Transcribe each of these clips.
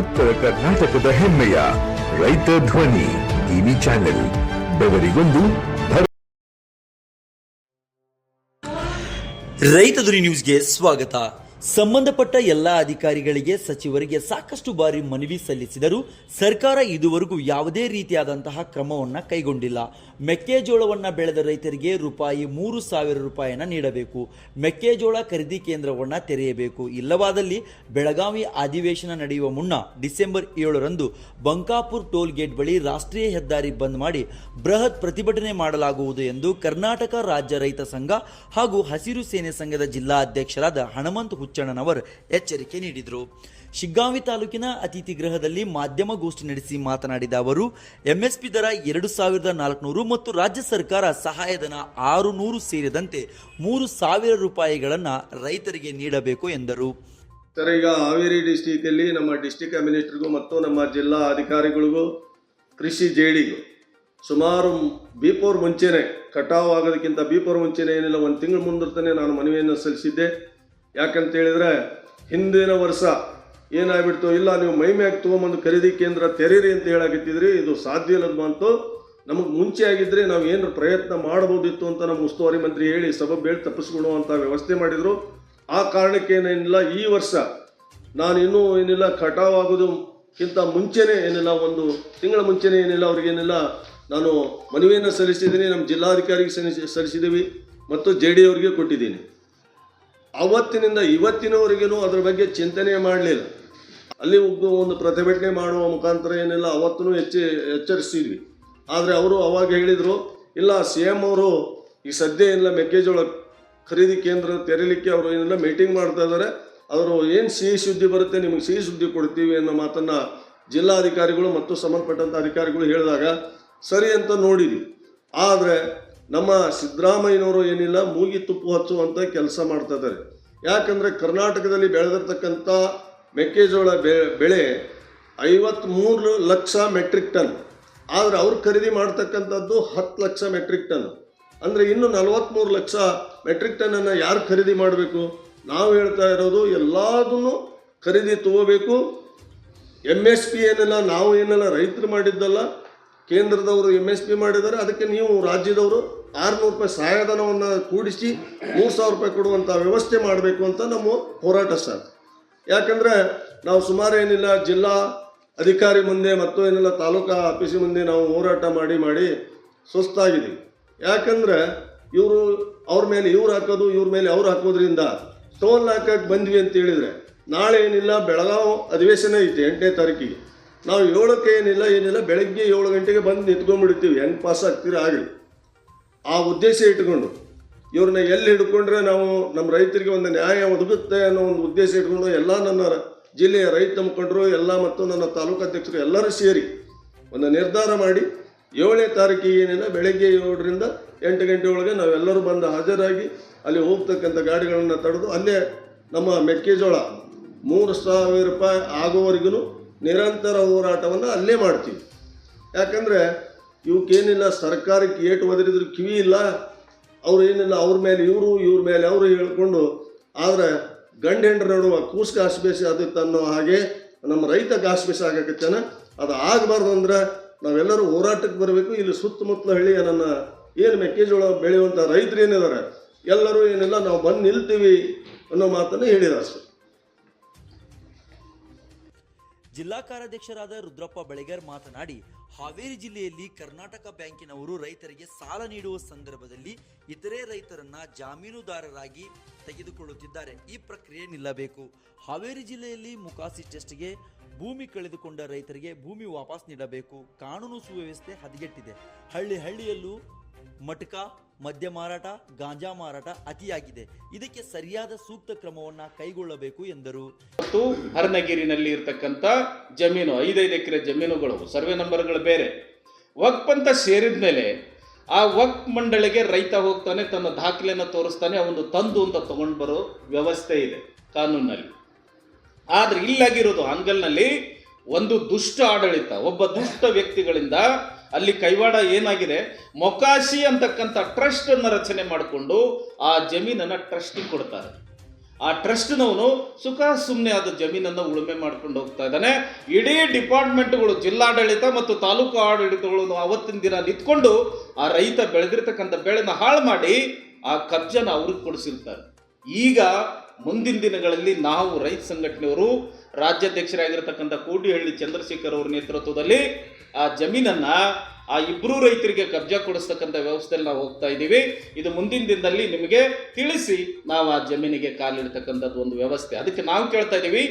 ಉತ್ತರ ಕರ್ನಾಟಕದ ಹೆಮ್ಮೆಯ ರೈತ ಧ್ವನಿ ಟಿವಿ ಚಾನೆಲ್ ಬೆವರಿಗೊಂದು ರೈತ ಧ್ವನಿ ನ್ಯೂಸ್ಗೆ ಸ್ವಾಗತ. ಸಂಬಂಧಪಟ್ಟ ಎಲ್ಲ ಅಧಿಕಾರಿಗಳಿಗೆ ಸಚಿವರಿಗೆ ಸಾಕಷ್ಟು ಬಾರಿ ಮನವಿ ಸಲ್ಲಿಸಿದರೂ ಸರ್ಕಾರ ಇದುವರೆಗೂ ಯಾವುದೇ ರೀತಿಯಾದಂತಹ ಕ್ರಮವನ್ನ ಕೈಗೊಂಡಿಲ್ಲ. ಮೆಕ್ಕೆಜೋಳವನ್ನ ಬೆಳೆದ ರೈತರಿಗೆ ರೂಪಾಯಿ ಮೂರು ಸಾವಿರ ರೂಪಾಯಿಯನ್ನ ನೀಡಬೇಕು. ಮೆಕ್ಕೆಜೋಳ ಖರೀದಿ ಕೇಂದ್ರವನ್ನ ತೆರೆಯಬೇಕು. ಇಲ್ಲವಾದಲ್ಲಿ ಬೆಳಗಾವಿ ಅಧಿವೇಶನ ನಡೆಯುವ ಮುನ್ನ ಡಿಸೆಂಬರ್ ಏಳರಂದು ಬಂಕಾಪುರ್ ಟೋಲ್ ಗೇಟ್ ಬಳಿ ರಾಷ್ಟ್ರೀಯ ಹೆದ್ದಾರಿ ಬಂದ್ ಮಾಡಿ ಬೃಹತ್ ಪ್ರತಿಭಟನೆ ಮಾಡಲಾಗುವುದು ಎಂದು ಕರ್ನಾಟಕ ರಾಜ್ಯ ರೈತ ಸಂಘ ಹಾಗೂ ಹಸಿರು ಸೇನೆ ಸಂಘದ ಜಿಲ್ಲಾ ಅಧ್ಯಕ್ಷರಾದ ಹನುಮಂತ ಹುಚ್ಚಣ್ಣನವರ್ ಎಚ್ಚರಿಕೆ ನೀಡಿದರು. ಶಿಗ್ಗಾಂವಿ ತಾಲೂಕಿನ ಅತಿಥಿ ಗೃಹದಲ್ಲಿ ಮಾಧ್ಯಮಗೋಷ್ಠಿ ನಡೆಸಿ ಮಾತನಾಡಿದ ಅವರು, ಎಂಎಸ್ಪಿ ದರ ಎರಡು ಸಾವಿರದ ನಾಲ್ಕುನೂರು ಮತ್ತು ರಾಜ್ಯ ಸರ್ಕಾರ ಸಹಾಯಧನ ಆರು ನೂರು ಸೇರಿದಂತೆ ಮೂರು ಸಾವಿರ ರೂಪಾಯಿಗಳನ್ನು ರೈತರಿಗೆ ನೀಡಬೇಕು ಎಂದರು. ಸರ್, ಈಗ ಹಾವೇರಿ ಡಿಸ್ಟಿಕಲ್ಲಿ ನಮ್ಮ ಡಿಸ್ಟಿಕ್ ಅಡ್ಮಿನಿಸ್ಟ್ರಿಗೂ ಮತ್ತು ನಮ್ಮ ಜಿಲ್ಲಾ ಅಧಿಕಾರಿಗಳಿಗೂ ಕೃಷಿ ಜೇಡಿಗೂ ಸುಮಾರು ಬಿಪೋರ್ ಮುಂಚೆನೆ, ಕಟಾವು ಆಗೋದಕ್ಕಿಂತ ಬಿಪೋರ್ ಮುಂಚೆನೆ ಏನಿಲ್ಲ, ಒಂದು ತಿಂಗಳು ಮುಂದಿರ್ತಾನೆ ನಾನು ಮನವಿಯನ್ನು ಸಲ್ಲಿಸಿದ್ದೆ. ಯಾಕಂತ ಹೇಳಿದ್ರೆ ಹಿಂದಿನ ವರ್ಷ ಏನಾಗ್ಬಿಡ್ತು ಇಲ್ಲ, ನೀವು ಮೈ ಮ್ಯಾಗ ತೊಗೊಂಬಂದು ಖರೀದಿ ಕೇಂದ್ರ ತೆರೀರಿ ಅಂತ ಹೇಳಾಕತ್ತಿದ್ರಿ, ಇದು ಸಾಧ್ಯ ಇಲ್ಲದ ಬಂತು ನಮಗೆ ಮುಂಚೆ ಆಗಿದ್ರೆ ನಾವು ಏನಾರು ಪ್ರಯತ್ನ ಮಾಡ್ಬೋದಿತ್ತು ಅಂತ ನಮ್ಮ ಉಸ್ತುವಾರಿ ಮಂತ್ರಿ ಹೇಳಿ ಸಬಬ್ ಹೇಳಿ ತಪ್ಪಿಸ್ಕೊಳ್ಳುವಂಥ ವ್ಯವಸ್ಥೆ ಮಾಡಿದರು. ಆ ಕಾರಣಕ್ಕೆ ಏನೇನಿಲ್ಲ ಈ ವರ್ಷ ನಾನು ಇನ್ನೂ ಏನಿಲ್ಲ, ಕಟಾವ್ ಆಗೋದಕ್ಕಿಂತ ಮುಂಚೆನೇ ಏನಿಲ್ಲ, ಒಂದು ತಿಂಗಳ ಮುಂಚೆನೇ ಏನಿಲ್ಲ ಅವ್ರಿಗೇನಿಲ್ಲ ನಾನು ಮನವಿಯನ್ನು ಸಲ್ಲಿಸಿದ್ದೀನಿ, ನಮ್ಮ ಜಿಲ್ಲಾಧಿಕಾರಿಗೆ ಸಲ್ಲಿಸಿ, ಸಲ್ಲಿಸಿದ್ದೀವಿ ಮತ್ತು ಜೆ ಡಿ ಅವರಿಗೆ ಕೊಟ್ಟಿದ್ದೀನಿ. ಅವತ್ತಿನಿಂದ ಇವತ್ತಿನವರೆಗೂ ಅದರ ಬಗ್ಗೆ ಚಿಂತನೆ ಮಾಡಲಿಲ್ಲ. ಅಲ್ಲಿ ಒಬ್ಬ ಒಂದು ಪ್ರತಿಭಟನೆ ಮಾಡುವ ಮುಖಾಂತರ ಏನಿಲ್ಲ ಅವತ್ತೂ ಹೆಚ್ಚು ಎಚ್ಚರಿಸಿದ್ವಿ ಆದರೆ ಅವರು ಅವಾಗ ಹೇಳಿದರು, ಇಲ್ಲ, ಸಿ ಎಂ ಅವರು ಈ ಸದ್ಯ ಏನಿಲ್ಲ, ಮೆಕ್ಕೆಜೋಳ ಖರೀದಿ ಕೇಂದ್ರ ತೆರೀಲಿಕ್ಕೆ ಅವರು ಏನಿಲ್ಲ, ಮೀಟಿಂಗ್ ಮಾಡ್ತಾ ಇದ್ದಾರೆ ಅವರು ಏನು ಸಿಹಿ ಸುದ್ದಿ ಬರುತ್ತೆ, ನಿಮಗೆ ಸಿಹಿ ಸುದ್ದಿ ಕೊಡ್ತೀವಿ ಅನ್ನೋ ಮಾತನ್ನು ಜಿಲ್ಲಾಧಿಕಾರಿಗಳು ಮತ್ತು ಸಂಬಂಧಪಟ್ಟಂಥ ಅಧಿಕಾರಿಗಳು ಹೇಳಿದಾಗ, ಸರಿ ಅಂತ ನೋಡಿದ್ವಿ. ಆದರೆ ನಮ್ಮ ಸಿದ್ದರಾಮಯ್ಯನವರು ಏನಿಲ್ಲ, ಮೂಗಿ ತುಪ್ಪು ಹಚ್ಚುವಂಥ ಕೆಲಸ ಮಾಡ್ತಾ ಇದ್ದಾರೆ. ಯಾಕಂದರೆ ಕರ್ನಾಟಕದಲ್ಲಿ ಬೆಳೆದಿರ್ತಕ್ಕಂಥ ಮೆಕ್ಕೆಜೋಳ ಬೆಳೆ ಐವತ್ತ್ಮೂರು ಲಕ್ಷ ಮೆಟ್ರಿಕ್ ಟನ್. ಆದರೆ ಅವ್ರು ಖರೀದಿ ಮಾಡ್ತಕ್ಕಂಥದ್ದು ಹತ್ತು ಲಕ್ಷ ಮೆಟ್ರಿಕ್ ಟನ್. ಅಂದರೆ ಇನ್ನು ನಲವತ್ತ್ಮೂರು ಲಕ್ಷ ಮೆಟ್ರಿಕ್ ಟನ್ನನ್ನು ಯಾರು ಖರೀದಿ ಮಾಡಬೇಕು? ನಾವು ಹೇಳ್ತಾ ಇರೋದು ಎಲ್ಲದನ್ನು ಖರೀದಿ ತಗೋಬೇಕು. ಎಂ ಎಸ್ ಪಿ ಏನೆಲ್ಲ, ನಾವು ಏನೆಲ್ಲ, ರೈತರು ಮಾಡಿದ್ದಲ್ಲ, ಕೇಂದ್ರದವರು ಎಂ ಎಸ್ ಪಿ ಮಾಡಿದ್ದಾರೆ, ಅದಕ್ಕೆ ನೀವು ರಾಜ್ಯದವರು ಆರುನೂರು ರೂಪಾಯಿ ಸಹಾಯಧನವನ್ನು ಕೂಡಿಸಿ ಮೂರು ಸಾವಿರ ರೂಪಾಯಿ ಕೊಡುವಂಥ ವ್ಯವಸ್ಥೆ ಮಾಡಬೇಕು ಅಂತ ನಮ್ಮ ಹೋರಾಟ ಸರ್ ಯಾಕಂದರೆ ನಾವು ಸುಮಾರು ಏನಿಲ್ಲ, ಜಿಲ್ಲಾ ಅಧಿಕಾರಿ ಮುಂದೆ ಮತ್ತು ಏನಿಲ್ಲ, ತಾಲೂಕಾ ಆಫೀಸಿ ಮುಂದೆ ನಾವು ಹೋರಾಟ ಮಾಡಿ ಮಾಡಿ ಸುಸ್ತಾಗಿದ್ದೀವಿ ಯಾಕಂದರೆ ಇವರು ಅವ್ರ ಮೇಲೆ, ಇವ್ರು ಹಾಕೋದು, ಇವ್ರ ಮೇಲೆ ಅವ್ರು ಹಾಕೋದ್ರಿಂದ ಟೋಲ್ ಹಾಕಕ್ಕೆ ಬಂದ್ವಿ ಅಂತ ಹೇಳಿದರೆ ನಾಳೆ ಏನಿಲ್ಲ, ಬೆಳಗಾವಿ ಅಧಿವೇಶನ ಐತೆ ಎಂಟನೇ ತಾರೀಕಿಗೆ. ನಾವು ಏಳಕ್ಕೆ ಏನಿಲ್ಲ ಏನಿಲ್ಲ, ಬೆಳಗ್ಗೆ ಏಳು ಗಂಟೆಗೆ ಬಂದು ನಿಂತ್ಕೊಂಡ್ಬಿಡ್ತೀವಿ. ಹೆಂಗೆ ಪಾಸ್ ಆಗ್ತೀರಾ ಆಗಲಿ. ಆ ಉದ್ದೇಶ ಇಟ್ಕೊಂಡು ಇವ್ರನ್ನ ಎಲ್ಲಿ ಹಿಡ್ಕೊಂಡ್ರೆ ನಾವು ನಮ್ಮ ರೈತರಿಗೆ ಒಂದು ನ್ಯಾಯ ಒದಗುತ್ತೆ ಅನ್ನೋ ಒಂದು ಉದ್ದೇಶ ಇಟ್ಕೊಂಡು ಎಲ್ಲ ನನ್ನ ಜಿಲ್ಲೆಯ ರೈತ ಮುಖಂಡರು, ಎಲ್ಲ ಮತ್ತು ನನ್ನ ತಾಲೂಕು ಅಧ್ಯಕ್ಷರು ಎಲ್ಲರೂ ಸೇರಿ ಒಂದು ನಿರ್ಧಾರ ಮಾಡಿ, ಏಳನೇ ತಾರೀಕಿಗೆ ಏನಿಲ್ಲ ಬೆಳಗ್ಗೆ ಏಳರಿಂದ ಎಂಟು ಗಂಟೆ ಒಳಗೆ ನಾವೆಲ್ಲರೂ ಬಂದು ಹಾಜರಾಗಿ ಅಲ್ಲಿ ಹೋಗ್ತಕ್ಕಂಥ ಗಾಡಿಗಳನ್ನು ತಡೆದು ಅಲ್ಲೇ ನಮ್ಮ ಮೆಕ್ಕೆಜೋಳ ಮೂರು ಸಾವಿರ ರೂಪಾಯಿ ಆಗೋವರೆಗೂ ನಿರಂತರ ಹೋರಾಟವನ್ನು ಅಲ್ಲೇ ಮಾಡ್ತೀವಿ. ಯಾಕಂದರೆ ಇವಕ್ಕೇನಿಲ್ಲ, ಸರ್ಕಾರಕ್ಕೆ ಏಟು ಒದರಿದ್ರು ಕಿವಿ ಇಲ್ಲ. ಅವ್ರು ಏನಿಲ್ಲ, ಅವ್ರ ಮೇಲೆ ಇವರು, ಇವ್ರ ಮೇಲೆ ಅವರು ಹೇಳ್ಕೊಂಡು, ಆದರೆ ಗಂಡ ಹೆಂಡ್ರ ನೋಡುವ ಕೂಸ್ ಕಾಸ್ಬೇಸಿ ಆದಿತ್ತು ಅನ್ನೋ ಹಾಗೆ ನಮ್ಮ ರೈತ ಕಾಸ್ಬೇಸಿ ಆಗಕತ್ತಾನ ಅದು ಆಗಬಾರ್ದು ಅಂದ್ರೆ ನಾವೆಲ್ಲರೂ ಹೋರಾಟಕ್ಕೆ ಬರಬೇಕು. ಇಲ್ಲಿ ಸುತ್ತಮುತ್ತಲ ಹಳ್ಳಿಯ ನನ್ನ ಏನು ಮೆಕ್ಕೆಜೋಳ ಬೆಳೆಯುವಂಥ ರೈತರು ಏನಿದ್ದಾರೆ, ಎಲ್ಲರೂ ಏನಿಲ್ಲ, ನಾವು ಬಂದು ನಿಲ್ತೀವಿ ಅನ್ನೋ ಮಾತನ್ನು ಹೇಳಿದ್ದಾರೆ ಜಿಲ್ಲಾ ಕಾರ್ಯಾಧ್ಯಕ್ಷರಾದ ರುದ್ರಪ್ಪ ಬೆಳೆಗರ್ ಮಾತನಾಡಿ, ಹಾವೇರಿ ಜಿಲ್ಲೆಯಲ್ಲಿ ಕರ್ನಾಟಕ ಬ್ಯಾಂಕಿನವರು ರೈತರಿಗೆ ಸಾಲ ನೀಡುವ ಸಂದರ್ಭದಲ್ಲಿ ಇತರೆ ರೈತರನ್ನ ಜಾಮೀನುದಾರರಾಗಿ ತೆಗೆದುಕೊಳ್ಳುತ್ತಿದ್ದಾರೆ. ಈ ಪ್ರಕ್ರಿಯೆ ನಿಲ್ಲಬೇಕು. ಹಾವೇರಿ ಜಿಲ್ಲೆಯಲ್ಲಿ ಮುಕಾಸಿ ಟೆಸ್ಟ್ಗೆ ಭೂಮಿ ಕಳೆದುಕೊಂಡ ರೈತರಿಗೆ ಭೂಮಿ ವಾಪಸ್ ನೀಡಬೇಕು. ಕಾನೂನು ಸುವ್ಯವಸ್ಥೆ ಹದಗೆಟ್ಟಿದೆ. ಹಳ್ಳಿ ಹಳ್ಳಿಯಲ್ಲೂ ಮಟಕ ಮದ್ಯ ಮಾರಾಟ, ಗಾಂಜಾ ಮಾರಾಟ ಅತಿಯಾಗಿದೆ. ಇದಕ್ಕೆ ಸರಿಯಾದ ಸೂಕ್ತ ಕ್ರಮವನ್ನ ಕೈಗೊಳ್ಳಬೇಕು ಎಂದರು. ಮತ್ತು ಹರ್ನಗಿರಿನಲ್ಲಿ ಇರತಕ್ಕಂಥ ಜಮೀನು, ಐದೈದು ಎಕರೆ ಜಮೀನುಗಳು, ಸರ್ವೆ ನಂಬರ್ಗಳು ಬೇರೆ. ವಕ್ಫ್ ಅಂತ ಸೇರಿದ ಮೇಲೆ ಆ ವಕ್ ಮಂಡಳಿಗೆ ರೈತ ಹೋಗ್ತಾನೆ, ತನ್ನ ದಾಖಲೆಯನ್ನು ತೋರಿಸ್ತಾನೆ, ಅವನು ತಂದು ಅಂತ ತಗೊಂಡು ಬರೋ ವ್ಯವಸ್ಥೆ ಇದೆ ಕಾನೂನಲ್ಲಿ. ಆದ್ರೆ ಇಲ್ಲಾಗಿರೋದು ಅಂಗಲ್ನಲ್ಲಿ ಒಂದು ದುಷ್ಟ ಆಡಳಿತ, ಒಬ್ಬ ದುಷ್ಟ ವ್ಯಕ್ತಿಗಳಿಂದ ಅಲ್ಲಿ ಕೈವಾಡ ಏನಾಗಿದೆ? ಮೊಕಾಶಿ ಅಂತಕ್ಕಂಥ ಟ್ರಸ್ಟ್ ಅನ್ನ ರಚನೆ ಮಾಡಿಕೊಂಡು ಆ ಜಮೀನನ್ನ ಟ್ರಸ್ಟಿಗೆ ಕೊಡ್ತಾರೆ. ಆ ಟ್ರಸ್ಟ್ನವನು ಸುಖ ಸುಮ್ಮನೆ ಆದ ಜಮೀನನ್ನು ಉಳುಮೆ ಮಾಡ್ಕೊಂಡು ಹೋಗ್ತಾ ಇದ್ದಾನೆ. ಇಡೀ ಡಿಪಾರ್ಟ್ಮೆಂಟ್ಗಳು ಜಿಲ್ಲಾಡಳಿತ ಮತ್ತು ತಾಲೂಕು ಆಡಳಿತಗಳನ್ನು ಅವತ್ತಿನ ದಿನ ನಿಂತ್ಕೊಂಡು ಆ ರೈತ ಬೆಳೆದಿರ್ತಕ್ಕಂಥ ಬೆಳೆನ ಹಾಳು ಮಾಡಿ ಆ ಕಬ್ಜನ ಅವ್ರಿಗೆ ಕೊಡಿಸಿರ್ತಾರೆ. ಈಗ ಮುಂದಿನ ದಿನಗಳಲ್ಲಿ ನಾವು ರೈತ ಸಂಘಟನೆಯವರು ರಾಜ್ಯಾಧ್ಯಕ್ಷರಾಗಿರ್ತಕ್ಕಂಥ ಕೋಟಿಹಳ್ಳಿ ಚಂದ್ರಶೇಖರ್ ಅವರ ನೇತೃತ್ವದಲ್ಲಿ ಆ ಜಮೀನನ್ನ ಆ ಇಬ್ಬರು ರೈತರಿಗೆ ಕಬ್ಜಾ ಕೊಡಿಸ್ತಕ್ಕಂಥ ವ್ಯವಸ್ಥೆಯಲ್ಲಿ ನಾವು ಹೋಗ್ತಾ ಇದ್ದೀವಿ. ಇದು ಮುಂದಿನ ದಿನದಲ್ಲಿ ನಿಮಗೆ ತಿಳಿಸಿ ನಾವು ಆ ಜಮೀನಿಗೆ ಕಾಲಿಡ್ತಕ್ಕಂಥದ್ದು ಒಂದು ವ್ಯವಸ್ಥೆ. ಅದಕ್ಕೆ ನಾವು ಕೇಳ್ತಾ ಇದ್ದೀವಿ,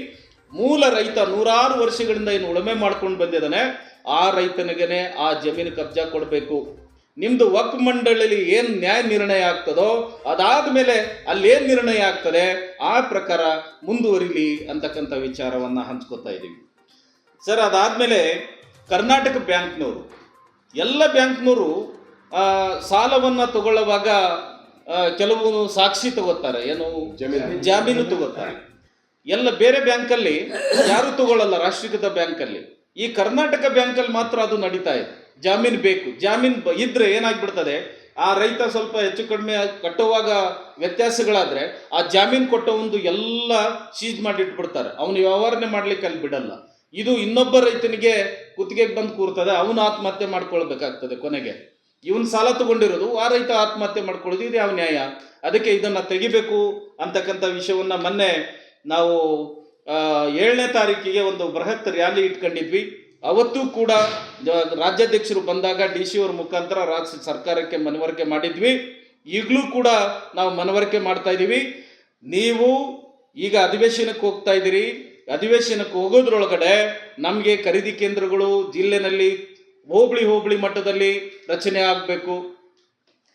ಮೂಲ ರೈತ ನೂರಾರು ವರ್ಷಗಳಿಂದ ಏನು ಉಳುಮೆ ಮಾಡ್ಕೊಂಡು ಬಂದಿದ್ದಾನೆ, ಆ ರೈತನಿಗೆ ಆ ಜಮೀನು ಕಬ್ಜಾ ಕೊಡಬೇಕು. ನಿಮ್ದು ವಕ್ ಮಂಡಳಿಯಲ್ಲಿ ಏನು ನ್ಯಾಯ ನಿರ್ಣಯ ಆಗ್ತದೋ ಅದಾದ ಮೇಲೆ ಅಲ್ಲೇನು ನಿರ್ಣಯ ಆಗ್ತದೆ ಆ ಪ್ರಕಾರ ಮುಂದುವರಿಲಿ ಅಂತಕ್ಕಂಥ ವಿಚಾರವನ್ನು ಹಂಚ್ಕೋತಾ ಇದ್ದೀವಿ ಸರ್ ಅದಾದಮೇಲೆ ಕರ್ನಾಟಕ ಬ್ಯಾಂಕ್ನವರು ಎಲ್ಲ ಬ್ಯಾಂಕ್ನವರು ಆ, ಸಾಲವನ್ನ ತಗೊಳ್ಳುವಾಗ ಕೆಲವು ಸಾಕ್ಷಿ ತಗೋತಾರೆ ಏನು? ಜಾಮೀನು. ತಗೋತಾರೆ. ಎಲ್ಲ ಬೇರೆ ಬ್ಯಾಂಕಲ್ಲಿ ಯಾರು ತಗೊಳ್ಳಲ್ಲ ರಾಷ್ಟ್ರೀಕೃತ ಬ್ಯಾಂಕಲ್ಲಿ. ಈ ಕರ್ನಾಟಕ ಬ್ಯಾಂಕಲ್ಲಿ ಮಾತ್ರ ಅದು ನಡೀತಾ ಇದೆ. ಜಾಮೀನು ಬೇಕು. ಜಾಮೀನು ಇದ್ರೆ ಏನಾಗ್ಬಿಡ್ತದೆ? ಆ ರೈತ ಸ್ವಲ್ಪ ಹೆಚ್ಚು ಕಡಿಮೆ ಕಟ್ಟುವಾಗ ವ್ಯತ್ಯಾಸಗಳಾದ್ರೆ ಆ ಜಾಮೀನು ಕೊಟ್ಟ ಒಂದು ಎಲ್ಲ ಸೀಜ್ ಮಾಡಿ ಇಟ್ಬಿಡ್ತಾರೆ ಅವನು ವ್ಯವಹಾರನೆ ಮಾಡ್ಲಿಕ್ಕೆ ಅಲ್ಲಿ ಬಿಡಲ್ಲ. ಇದು ಇನ್ನೊಬ್ಬ ರೈತನಿಗೆ ಕುತ್ತಿಗೆಗೆ ಬಂದು ಕೂರ್ತದೆ. ಅವನು ಆತ್ಮಹತ್ಯೆ ಮಾಡ್ಕೊಳ್ಬೇಕಾಗ್ತದೆ ಕೊನೆಗೆ. ಇವನ್ ಸಾಲ ತಗೊಂಡಿರೋದು, ಆ ರೈತ ಆತ್ಮಹತ್ಯೆ ಮಾಡ್ಕೊಳ್ಳೋದು, ಇದು ಯಾವ ನ್ಯಾಯ. ಅದಕ್ಕೆ ಇದನ್ನ ತೆಗಿಬೇಕು ಅಂತಕ್ಕಂಥ ವಿಷಯವನ್ನ ಮೊನ್ನೆ ನಾವು ಏಳನೇ ತಾರೀಕಿಗೆ ಒಂದು ಬೃಹತ್ ರ್ಯಾಲಿ ಇಟ್ಕೊಂಡಿದ್ವಿ. ಅವತ್ತು ಕೂಡ ರಾಜ್ಯಾಧ್ಯಕ್ಷರು ಬಂದಾಗ ಡಿ ಸಿ ಅವ್ರ ಮುಖಾಂತರ ರಾಜ್ಯ ಸರ್ಕಾರಕ್ಕೆ ಮನವರಿಕೆ ಮಾಡಿದ್ವಿ. ಈಗಲೂ ಕೂಡ ನಾವು ಮನವರಿಕೆ ಮಾಡ್ತಾ ಇದ್ದೀವಿ ನೀವು ಈಗ ಅಧಿವೇಶನಕ್ಕೆ ಹೋಗ್ತಾ ಇದ್ದೀರಿ. ಅಧಿವೇಶನಕ್ಕೆ ಹೋಗೋದ್ರೊಳಗಡೆ ನಮಗೆ ಖರೀದಿ ಕೇಂದ್ರಗಳು ಜಿಲ್ಲೆನಲ್ಲಿ ಹೋಬಳಿ ಹೋಬಳಿ ಮಟ್ಟದಲ್ಲಿ ರಚನೆ ಆಗಬೇಕು.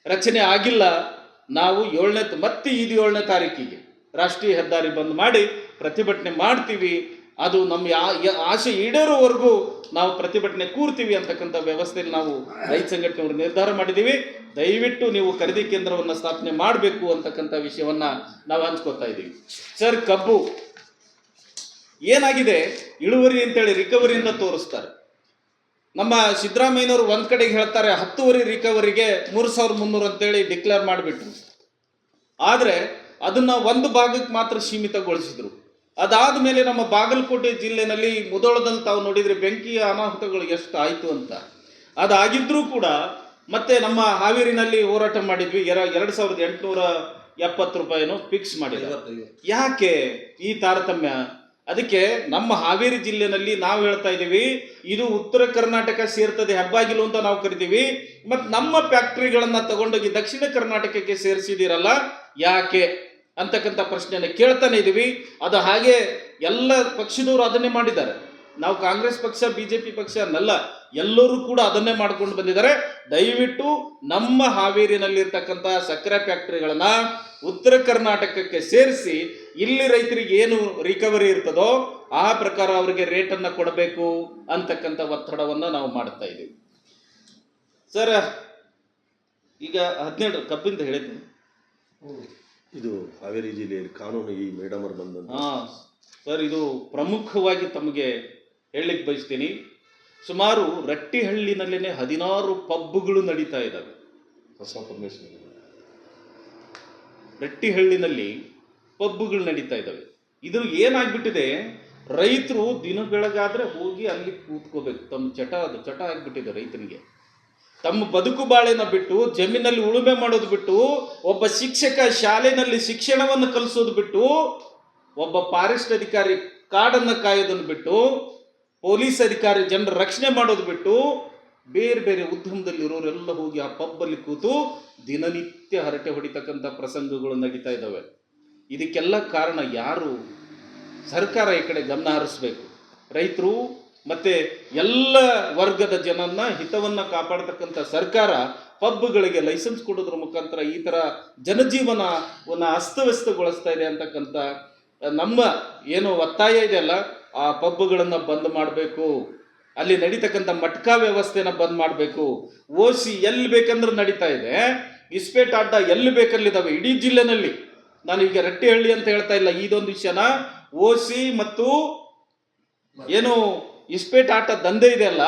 ರಚನೆ ಆಗಿಲ್ಲ. ನಾವು ಏಳನೇ ಮತ್ತೆ ಇದು ಏಳನೇ ತಾರೀಕಿಗೆ ರಾಷ್ಟ್ರೀಯ ಹೆದ್ದಾರಿ ಬಂದ್ ಮಾಡಿ ಪ್ರತಿಭಟನೆ ಮಾಡ್ತೀವಿ. ಅದು ನಮ್ಮ ಆಸೆ ಈಡೇರೋವರೆಗೂ ನಾವು ಪ್ರತಿಭಟನೆ ಕೂರ್ತೀವಿ ಅಂತಕ್ಕಂಥ ವ್ಯವಸ್ಥೆಯಲ್ಲಿ ನಾವು ರೈತ ಸಂಘಟನೆಯವರು ನಿರ್ಧಾರ ಮಾಡಿದ್ದೀವಿ. ದಯವಿಟ್ಟು ನೀವು ಖರೀದಿ ಕೇಂದ್ರವನ್ನು ಸ್ಥಾಪನೆ ಮಾಡಬೇಕು ಅಂತಕ್ಕಂಥ ವಿಷಯವನ್ನು ನಾವು ಹಂಚ್ಕೋತಾ ಇದ್ದೀವಿ. ಸರ್, ಕಬ್ಬು ಏನಾಗಿದೆ? ಇಳುವರಿ ಅಂತೇಳಿ ರಿಕವರಿಯಿಂದ ತೋರಿಸ್ತಾರೆ. ನಮ್ಮ ಸಿದ್ದರಾಮಯ್ಯನವರು ಒಂದು ಕಡೆಗೆ ಹೇಳ್ತಾರೆ, ಹತ್ತುವರೆ ರಿಕವರಿಗೆ ಮೂರು ಸಾವಿರ ಮುನ್ನೂರು ಅಂತೇಳಿ ಡಿಕ್ಲೇರ್ ಮಾಡಿಬಿಟ್ರು. ಆದರೆ ಅದನ್ನು ಒಂದು ಭಾಗಕ್ಕೆ ಮಾತ್ರ ಸೀಮಿತಗೊಳಿಸಿದ್ರು. ಅದಾದ ಮೇಲೆ ನಮ್ಮ ಬಾಗಲಕೋಟೆ ಜಿಲ್ಲೆನಲ್ಲಿ ಮುದೋಳದಲ್ಲಿ ತಾವು ನೋಡಿದ್ರೆ ಬೆಂಕಿಯ ಅನಾಹುತಗಳು ಎಷ್ಟು ಆಯಿತು ಅಂತ. ಅದಾಗಿದ್ದರೂ ಕೂಡ ಮತ್ತೆ ನಮ್ಮ ಹಾವೇರಿನಲ್ಲಿ ಹೋರಾಟ ಮಾಡಿದ್ವಿ. ಎರ ಎರಡು ಸಾವಿರದ ಎಂಟುನೂರ ಎಪ್ಪತ್ತು ರೂಪಾಯಿನೂ ಫಿಕ್ಸ್ ಮಾಡಿದ್ವಿ ಯಾಕೆ ಈ ತಾರತಮ್ಯ? ಅದಕ್ಕೆ ನಮ್ಮ ಹಾವೇರಿ ಜಿಲ್ಲೆನಲ್ಲಿ ನಾವು ಹೇಳ್ತಾ ಇದ್ದೀವಿ ಇದು ಉತ್ತರ ಕರ್ನಾಟಕ ಸೇರ್ತದೆ ಹೆಬ್ಬಾಗಿಲು ಅಂತ ನಾವು ಕರಿತೀವಿ. ಮತ್ತು ನಮ್ಮ ಫ್ಯಾಕ್ಟ್ರಿಗಳನ್ನ ತಗೊಂಡೋಗಿ ದಕ್ಷಿಣ ಕರ್ನಾಟಕಕ್ಕೆ ಸೇರಿಸಿದಿರಲ್ಲ ಯಾಕೆ? ಅಂತಕ್ಕಂಥ ಪ್ರಶ್ನೆಯನ್ನು ಕೇಳ್ತಾನೆ ಇದ್ದೀವಿ ಅದು ಹಾಗೆ ಎಲ್ಲ ಪಕ್ಷದವರು ಅದನ್ನೇ ಮಾಡಿದ್ದಾರೆ. ನಾವು ಕಾಂಗ್ರೆಸ್ ಪಕ್ಷ ಬಿ ಜೆ ಪಿ ಪಕ್ಷ ಅನ್ನಲ್ಲ, ಎಲ್ಲರೂ ಕೂಡ ಅದನ್ನೇ ಮಾಡ್ಕೊಂಡು ಬಂದಿದ್ದಾರೆ. ದಯವಿಟ್ಟು ನಮ್ಮ ಹಾವೇರಿನಲ್ಲಿರ್ತಕ್ಕಂಥ ಸಕ್ಕರೆ ಫ್ಯಾಕ್ಟರಿಗಳನ್ನ ಉತ್ತರ ಕರ್ನಾಟಕಕ್ಕೆ ಸೇರಿಸಿ, ಇಲ್ಲಿ ರೈತರಿಗೆ ಏನು ರಿಕವರಿ ಇರ್ತದೋ, ಆ ಪ್ರಕಾರ ಅವರಿಗೆ ರೇಟನ್ನು ಕೊಡಬೇಕು ಅಂತಕ್ಕಂಥ ಒತ್ತಡವನ್ನು ನಾವು ಮಾಡ್ತಾ ಇದ್ದೀವಿ ಸರ್, ಈಗ ಹದಿನೇಳು ಕಬ್ಬಿಂದ ಹೇಳಿದ್ದೀನಿ ಇದು ಹಾವೇರಿ ಜಿಲ್ಲೆಯಲ್ಲಿ ಕಾನೂನು ಈ ಮೇಡಮ್ ಅವರು ಬಂದಂತ. ಹಾ ಸರ್ ಇದು ಪ್ರಮುಖವಾಗಿ ತಮಗೆ ಹೇಳಲಿಕ್ಕೆ ಬಯಸ್ತೀನಿ. ಸುಮಾರು ರಟ್ಟಿಹಳ್ಳಿನಲ್ಲೇ ಹದಿನಾರು ಪಬ್ಗಳು ನಡೀತಾ ಇದ್ದಾವೆ ಹೊಸ ಪರ್ಮಿಷನ್ ರಟ್ಟಿಹಳ್ಳಿನಲ್ಲಿ ಪಬ್ಗಳು ನಡೀತಾ ಇದ್ದಾವೆ ಇದು ಏನಾಗ್ಬಿಟ್ಟಿದೆ ರೈತರು ದಿನ ಬೆಳಗಾದ್ರೆ ಹೋಗಿ ಅಲ್ಲಿ ಕೂತ್ಕೋಬೇಕು. ತಮ್ಮ ಚಟ ಅದು ಚಟ ಆಗ್ಬಿಟ್ಟಿದೆ ರೈತನಿಗೆ. ತಮ್ಮ ಬದುಕು ಬಾಳೆನ ಬಿಟ್ಟು, ಜಮೀನಲ್ಲಿ ಉಳುಮೆ ಮಾಡೋದು ಬಿಟ್ಟು, ಒಬ್ಬ ಶಿಕ್ಷಕ ಶಾಲೆಯಲ್ಲಿ ಶಿಕ್ಷಣವನ್ನು ಕಲಿಸೋದು ಬಿಟ್ಟು, ಒಬ್ಬ ಫಾರೆಸ್ಟ್ ಅಧಿಕಾರಿ ಕಾಡನ್ನು ಕಾಯೋದನ್ನು ಬಿಟ್ಟು, ಪೊಲೀಸ್ ಅಧಿಕಾರಿ ಜನರ ರಕ್ಷಣೆ ಮಾಡೋದು ಬಿಟ್ಟು, ಬೇರೆ ಬೇರೆ ಉದ್ಯಮದಲ್ಲಿರೋರೆಲ್ಲ ಹೋಗಿ ಆ ಪಬ್ಬಲ್ಲಿ ಕೂತು ದಿನನಿತ್ಯ ಹರಟೆ ಹೊಡಿತಕ್ಕಂಥ ಪ್ರಸಂಗಗಳು ನಡೀತಾ ಇದ್ದಾವೆ. ಇದಕ್ಕೆಲ್ಲ ಕಾರಣ ಯಾರು? ಸರ್ಕಾರ ಈ ಕಡೆ ಗಮನ ಹರಿಸ್ಬೇಕು. ರೈತರು ಮತ್ತೆ ಎಲ್ಲ ವರ್ಗದ ಜನನ್ನ ಹಿತವನ್ನ ಕಾಪಾಡತಕ್ಕಂಥ ಸರ್ಕಾರ ಪಬ್ಗಳಿಗೆ ಲೈಸೆನ್ಸ್ ಕೊಡೋದ್ರ ಮುಖಾಂತರ ಈ ತರ ಜನಜೀವನವನ್ನ ಅಸ್ತವ್ಯಸ್ತಗೊಳಿಸ್ತಾ ಇದೆ ಅಂತಕ್ಕಂಥ ನಮ್ಮ ಏನು ಒತ್ತಾಯ ಇದೆಯಲ್ಲ ಆ ಪಬ್ಗಳನ್ನು ಬಂದ್ ಮಾಡಬೇಕು, ಅಲ್ಲಿ ನಡೀತಕ್ಕಂಥ ಮಟ್ಕಾ ವ್ಯವಸ್ಥೆನ ಬಂದ್ ಮಾಡಬೇಕು, ಓಸಿ ಎಲ್ಲಿ ಬೇಕಂದ್ರೆ ನಡೀತಾ ಇದೆ, ಇಸ್ಪೇಟ್ ಅಡ್ಡ ಎಲ್ಲಿ ಬೇಕಲ್ಲಿದ್ದಾವೆ ಇಡೀ ಜಿಲ್ಲೆನಲ್ಲಿ. ನಾನು ಈಗ ರಟ್ಟಿಹಳ್ಳಿ ಅಂತ ಹೇಳ್ತಾ ಇಲ್ಲ, ಇದೊಂದು ವಿಷಯನ, ಓಸಿ ಮತ್ತು ಏನು ಇಸ್ಪೇಟ್ ಆಟ ದಂಧೆ ಇದೆಯಲ್ಲ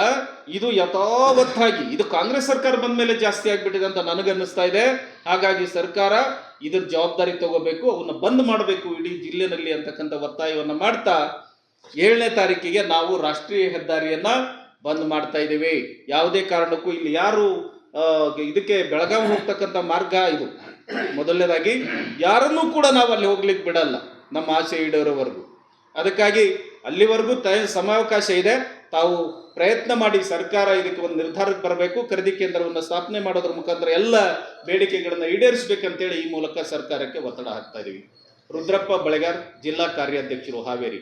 ಇದು ಯಥಾವತ್ತಾಗಿ, ಇದು ಕಾಂಗ್ರೆಸ್ ಸರ್ಕಾರ ಬಂದ ಮೇಲೆ ಜಾಸ್ತಿ ಆಗ್ಬಿಟ್ಟಿದೆ ಅಂತ ನನಗನ್ನಿಸ್ತಾ ಇದೆ. ಹಾಗಾಗಿ ಸರ್ಕಾರ ಇದ್ರ ಜವಾಬ್ದಾರಿ ತಗೋಬೇಕು ಅವನ್ನ ಬಂದ್ ಮಾಡಬೇಕು ಇಡೀ ಜಿಲ್ಲೆನಲ್ಲಿ ಅಂತಕ್ಕಂಥ ಒತ್ತಾಯವನ್ನು ಮಾಡ್ತಾ, ಏಳನೇ ತಾರೀಕಿಗೆ ನಾವು ರಾಷ್ಟ್ರೀಯ ಹೆದ್ದಾರಿಯನ್ನ ಬಂದ್ ಮಾಡ್ತಾ ಇದ್ದೀವಿ. ಯಾವುದೇ ಕಾರಣಕ್ಕೂ ಇಲ್ಲಿ ಯಾರು ಇದಕ್ಕೆ ಬೆಳಗಾವಿ ಹೋಗ್ತಕ್ಕಂಥ ಮಾರ್ಗ ಇದು. ಮೊದಲನೇದಾಗಿ, ಯಾರನ್ನೂ ಕೂಡ ನಾವು ಅಲ್ಲಿ ಹೋಗ್ಲಿಕ್ಕೆ ಬಿಡಲ್ಲ, ನಮ್ಮ ಆಸೆ ಈಡೇರೋವರೆಗೂ ಅದಕ್ಕಾಗಿ ಅಲ್ಲಿವರೆಗೂ ತ, ಸಮಯಾವಕಾಶ ಇದೆ. ತಾವು ಪ್ರಯತ್ನ ಮಾಡಿ ಸರ್ಕಾರ ಇದಕ್ಕೆ ಒಂದು ನಿರ್ಧಾರಕ್ಕೆ ಬರಬೇಕು. ಖರೀದಿ ಕೇಂದ್ರವನ್ನು ಸ್ಥಾಪನೆ ಮಾಡೋದ್ರ ಮುಖಾಂತರ ಎಲ್ಲ ಬೇಡಿಕೆಗಳನ್ನು ಈಡೇರಿಸಬೇಕಂತೇಳಿ ಈ ಮೂಲಕ ಸರ್ಕಾರಕ್ಕೆ ಒತ್ತಡ ಹಾಕ್ತಾ ಇದ್ದೀವಿ ರುದ್ರಪ್ಪ ಬಳೆಗಾರ್, ಜಿಲ್ಲಾ ಕಾರ್ಯಾಧ್ಯಕ್ಷರು ಹಾವೇರಿ.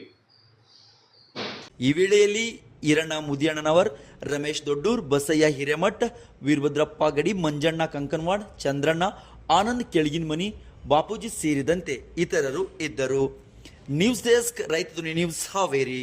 ಈ ವೇಳೆಯಲ್ಲಿ ಈರಣ್ಣ ಮುದಿಯಣ್ಣನವರ್, ರಮೇಶ್ ದೊಡ್ಡೂರ್, ಬಸಯ್ಯ ಹಿರೇಮಠ್, ವೀರಭದ್ರಪ್ಪ ಗಡಿ, ಮಂಜಣ್ಣ ಕಂಕನ್ವಾಡ್, ಚಂದ್ರಣ್ಣ, ಆನಂದ್ ಕೆಳಗಿನಮನಿ, ಬಾಪೂಜಿ ಸೇರಿದಂತೆ ಇತರರು ಇದ್ದರು. ನ್ಯೂಸ್ ಡೆಸ್ಕ್ ರೈತ ಧ್ವನಿ ನ್ಯೂಸ್ ಹಾವೇರಿ